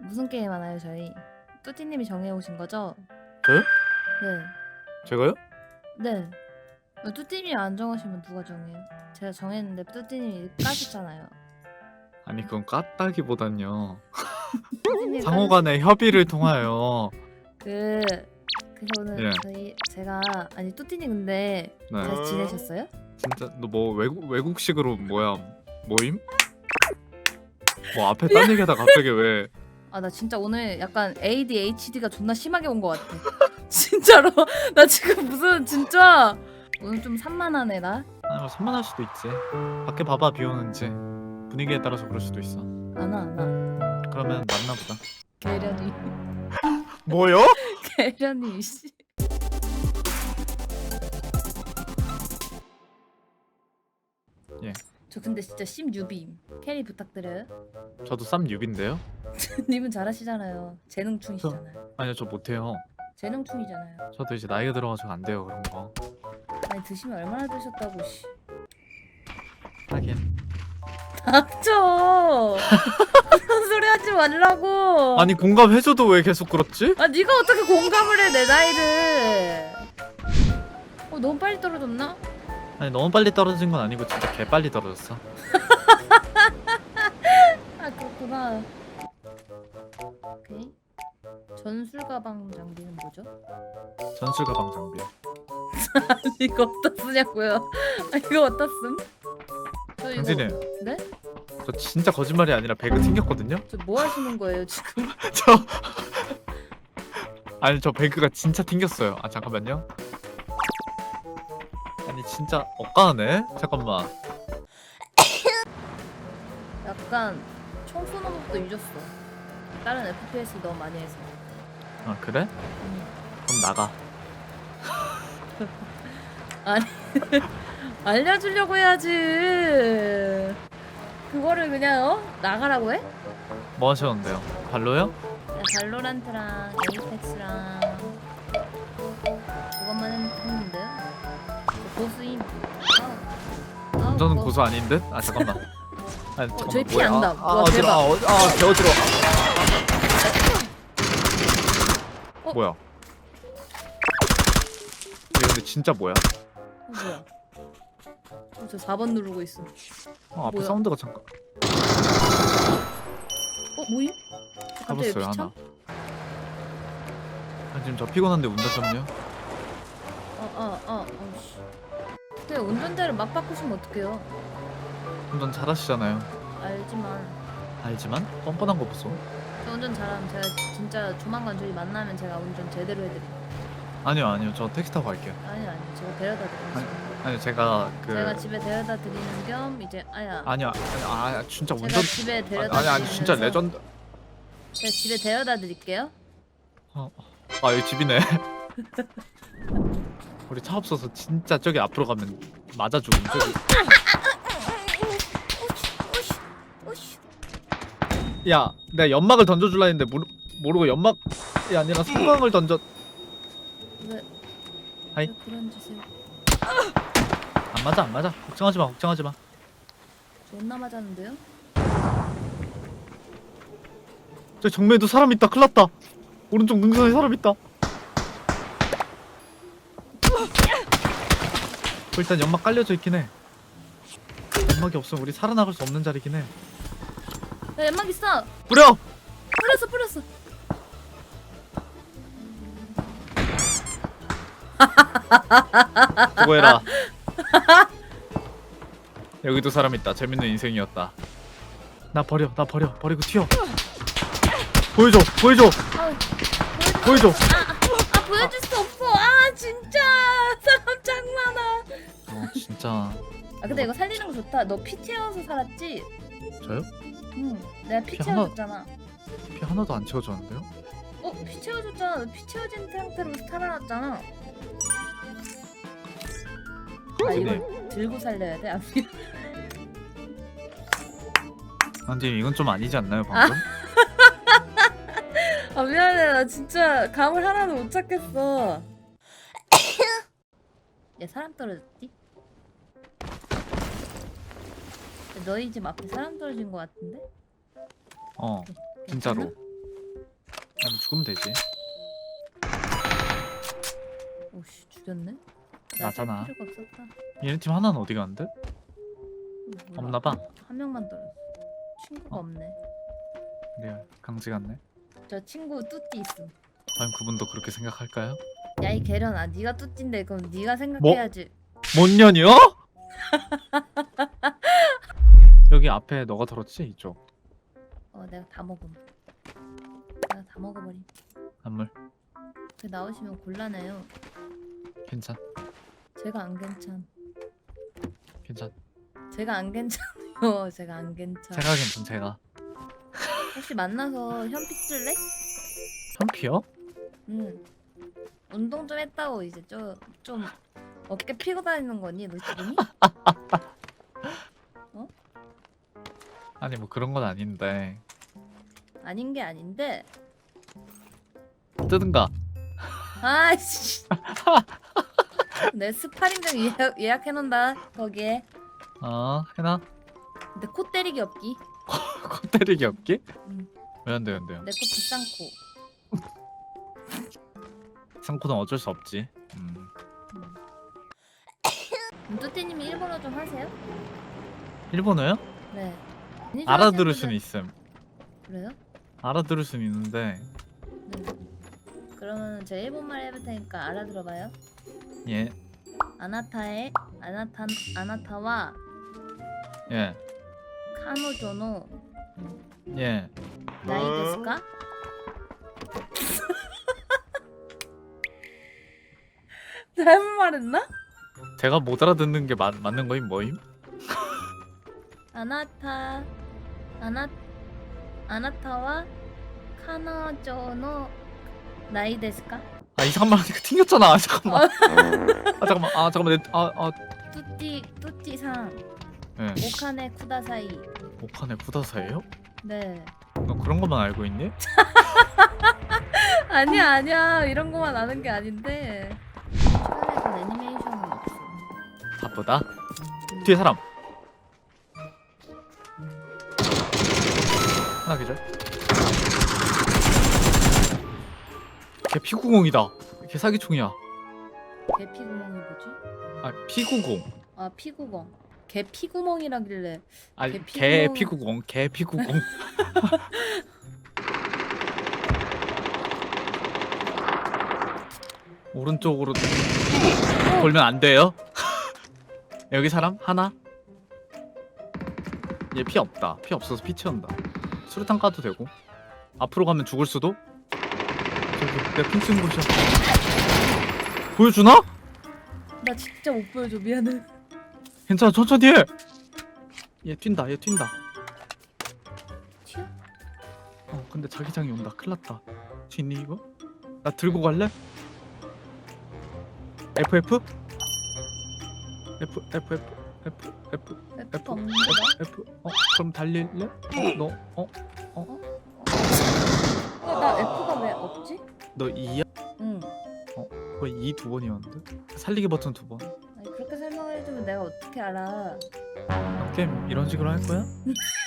무슨 게임 하나요 저희? 뚜띠님이 정해오신 거죠? 저요? 네. 제가요? 네. 어, 뚜띠님이 안 정하시면 누가 정해요? 제가 정했는데 뚜띠님이 까셨잖아요. 아니 그건 깠다기보단요 뚜띠님 상호 간의 협의를 통하여 그 오늘 예. 저희 제가 아니 뚜띠님 근데 네 잘 지내셨어요? 진짜 너 뭐 외국 외국식으로 뭐야 모임? 뭐 앞에 딴 얘기하다 갑자기 왜 아 나 진짜 오늘 약간 ADHD가 존나 심하게 온 것 같아. 진짜로 나 지금 무슨 진짜 오늘 좀 산만하네 나. 아니 뭐 산만할 수도 있지 밖에 봐봐 비 오는지 분위기에 따라서 그럴 수도 있어 안와 안와. 그러면 맞나 보다 계련이 뭐요? 계련이 씨. 예. 저 근데 진짜 심 유빔 캐리 부탁드려요. 저도 쌈 유비인데요? 님은 잘하시잖아요. 재능충이시잖아요. 아니요 저 못해요 재능충이잖아요. 저도 이제 나이가 들어가지고 안 돼요 그런 거 아니 드시면 얼마나 드셨다고 씨. 하긴 닥쳐. 그런 소리 하지 말라고. 아니 공감해줘도 왜 계속 그렇지? 아 네가 어떻게 공감을 해 내 나이를 어 너무 빨리 떨어졌나? 아니 너무 빨리 떨어진 건 아니고 진짜 개 빨리 떨어졌어 아 그렇구나 오케이 전술 가방 장비는 뭐죠? 전술 가방 장비 이거 어디다 쓰냐고요 아 이거 어디다 쓴? 저 이거 강진님 네? 저 진짜 거짓말이 아니라 배그 튕겼거든요? 저뭐 하시는 거예요 지금? 저 아니 저 배그가 진짜 튕겼어요 아 잠깐만요 아니 진짜 억까하네 잠깐만 약간 총 쏘는 것도 잊었어 다른 FPS 너무 많이 해서 아 그래? 음. 그럼 나가 알려주려고 해야지 그거를 그냥 어? 나가라고 해? 뭐 하셨는데요? 발로요? 나 발로란트랑 에이펙스랑 그것만 했- 했는데요. 저 고수임. 아, 아, 저는 뭐- 고수 아닌 듯? 아 잠깐만 아니 잠깐만 저희 피 뭐야? 안 나. 아, 아 우와, 어지러 아, 어, 아 개 어지러 어? 뭐야 얘 근데 진짜 뭐야? 어, 뭐야? 어, 저 4번 누르고 있어. 어, 앞에 뭐야? 사운드가 잠깐 어? 갑자기 잡았어요 피참? 하나 아, 지금 저 피곤한데 운전 좀요? 어어어 어, 어, 씨. 근데 운전대를 막 바꾸시면 어떡해요? 운전 잘하시잖아요. 알지만. 알지만? 뻔뻔한 거 보소 저 운전 잘하면 제가 진짜 조만간 저희 만나면 제가 운전 제대로 해드릴게요. 아니요 아니요. 저 택시 타고 갈게요. 아니 아니. 제가 데려다 드릴게요. 아니요 제가 그 제가 집에 데려다 드리는 겸 이제 아야. 아니요. 아니, 아 진짜 제가 운전 집에 아니 데려다 아니, 아니 진짜 드리면서 레전드. 제가 집에 데려다 드릴게요. 어, 아 여기 집이네 우리 차 없어서 진짜 저기 앞으로 가면 맞아 죽음 저기. 야 내가 연막을 던져줄라 했는데 모르, 모르고 연막이 아니라 성광을 던져 왜? 하이. 왜 그런 짓을? 안 맞아 안 맞아 걱정하지 마 걱정하지 마 존나 맞았는데요? 저 정면에도 사람 있다 큰일 났다 오른쪽 능선에 사람 있다 일단 연막 깔려져 있긴 해. 연막이 없으면 우리 살아나갈 수 없는 자리긴 해. 야 연막 있어. 뿌려! 뿌렸어 뿌렸어. 수고해라. 여기도 사람 있다. 재밌는 인생이었다. 나 버려 나 버려. 버리고 튀어. 보여줘 보여줘. 아 보여줘. 아 보여줄 수 없어. 아 진짜 진짜 아 근데 이거 살리는 거 좋다. 너 피 채워서 살았지? 저요? 응. 내가 피 피 하나- 채워줬잖아. 피 하나도 안 채워줬는데요? 어? 피 채워줬잖아. 너피 채워진 상태로 살아났잖아. 아 선생님 이걸 들고 살려야 돼? 아, 선생님 이건 좀 아니지 않나요 방금? 아 미안해 나 진짜 감을 하나도 못 찾겠어 야 사람 떨어졌디? 너희 집 앞에 사람 떨어진 거 같은데? 어 진짜로 괜찮아? 난 죽으면 되지. 오씨 죽였네. 나잖아. 필요가 없었다. 얘네 팀 하나는 어디 갔는데? 몰라. 없나 봐. 한 명만 떨었어. 친구가 어? 없네. 리얼 강지 같네. 저 친구 뚜띠 있음. 과연 그분도 그렇게 생각할까요? 야 이 계련아, 네가 뚜띠인데 그럼 네가 생각해야지. 뭔 년이요? 여기 앞에 너가 들었지 이쪽 어 내가 다 먹음. 내가 다 먹어버림. 단물 그 나오시면 곤란해요. 괜찮 제가 안 괜찮. 괜찮 제가 안 괜찮아요. 제가 안 괜찮. 제가 괜찮 제가 혹시 만나서 현피 쓸래? 현피요? 응. 운동 좀 했다고 이제 좀 좀 어깨 피고 다니는 거니 너 지금이? 아니 뭐 그런 건 아닌데 아닌 게 아닌데. 뜨든가 아이씨. 내 스파링장 예약, 예약해놓는다 거기에. 어 해나 근데 코 때리기 없기. 코 때리기 없기? 응. 왜안 돼요 안 돼요 내코 비싼 코. 상코는 어쩔 수 없지 음. 음, 뚜띠님이 일본어 좀 하세요? 일본어요? 네. 알아들을 수는 있음 그래요? 알아들을 수는 있는데 네. 그러면 제가 일본말 해볼 테니까 알아들어봐요. 예 아나타의 아나타 아나타와 예, 카노조노 예. 나이 데스까? 잘못 말했나? 제가 못 알아듣는 게 맞, 맞는 거임 뭐임? 아나타 아나 아나타와 카노조노 나이 데스까? 아 이상한 말 하니까 튕겼잖아. 아, 잠깐만. 아 잠깐만. 아 잠깐만. 내, 아, 아. 뚜띠 뚜띠상. 예. 오카네 쿠다사이. 오판에 구다사예요? 네. 너 그런 것만 알고 있니? 아니야 아니야. 이런 거만 아는 게 아닌데. 최근에 본 애니메이션은 없어. 바쁘다. 뒤에 사람 하나 계절? 걔 피구공이다. 걔 사기총이야. 개 피구멍이 뭐지? 아 피구공. 아 피구멍. 개 피구멍이라길래 아니 걔개 피구공. 피구공. 개 피구공. 오른쪽으로 돌면 안 돼요? 여기 사람? 하나? 얘 피 없다. 피 없어서 피 채운다 수류탄 까도 되고 앞으로 가면 죽을 수도 저기 내핑 쓰는 곳이야 보여주나? 나 진짜 못 보여줘 미안해 괜찮아 천천히 해얘 튄다 얘 튄다 튀어? 어 근데 자기장이 온다 큰일났다 튀니 이거? 나 들고 갈래? FF? F F F F F F가 F 없는 거야? F 어 그럼 달릴래? 어, 너 어? 어, 나 F가 왜 없지? 너 2야? 응 거의 2두 번이었는데? 살리기 버튼 두 번. 아니 그렇게 설명을 해주면 내가 어떻게 알아 게임 이런 식으로 할 거야?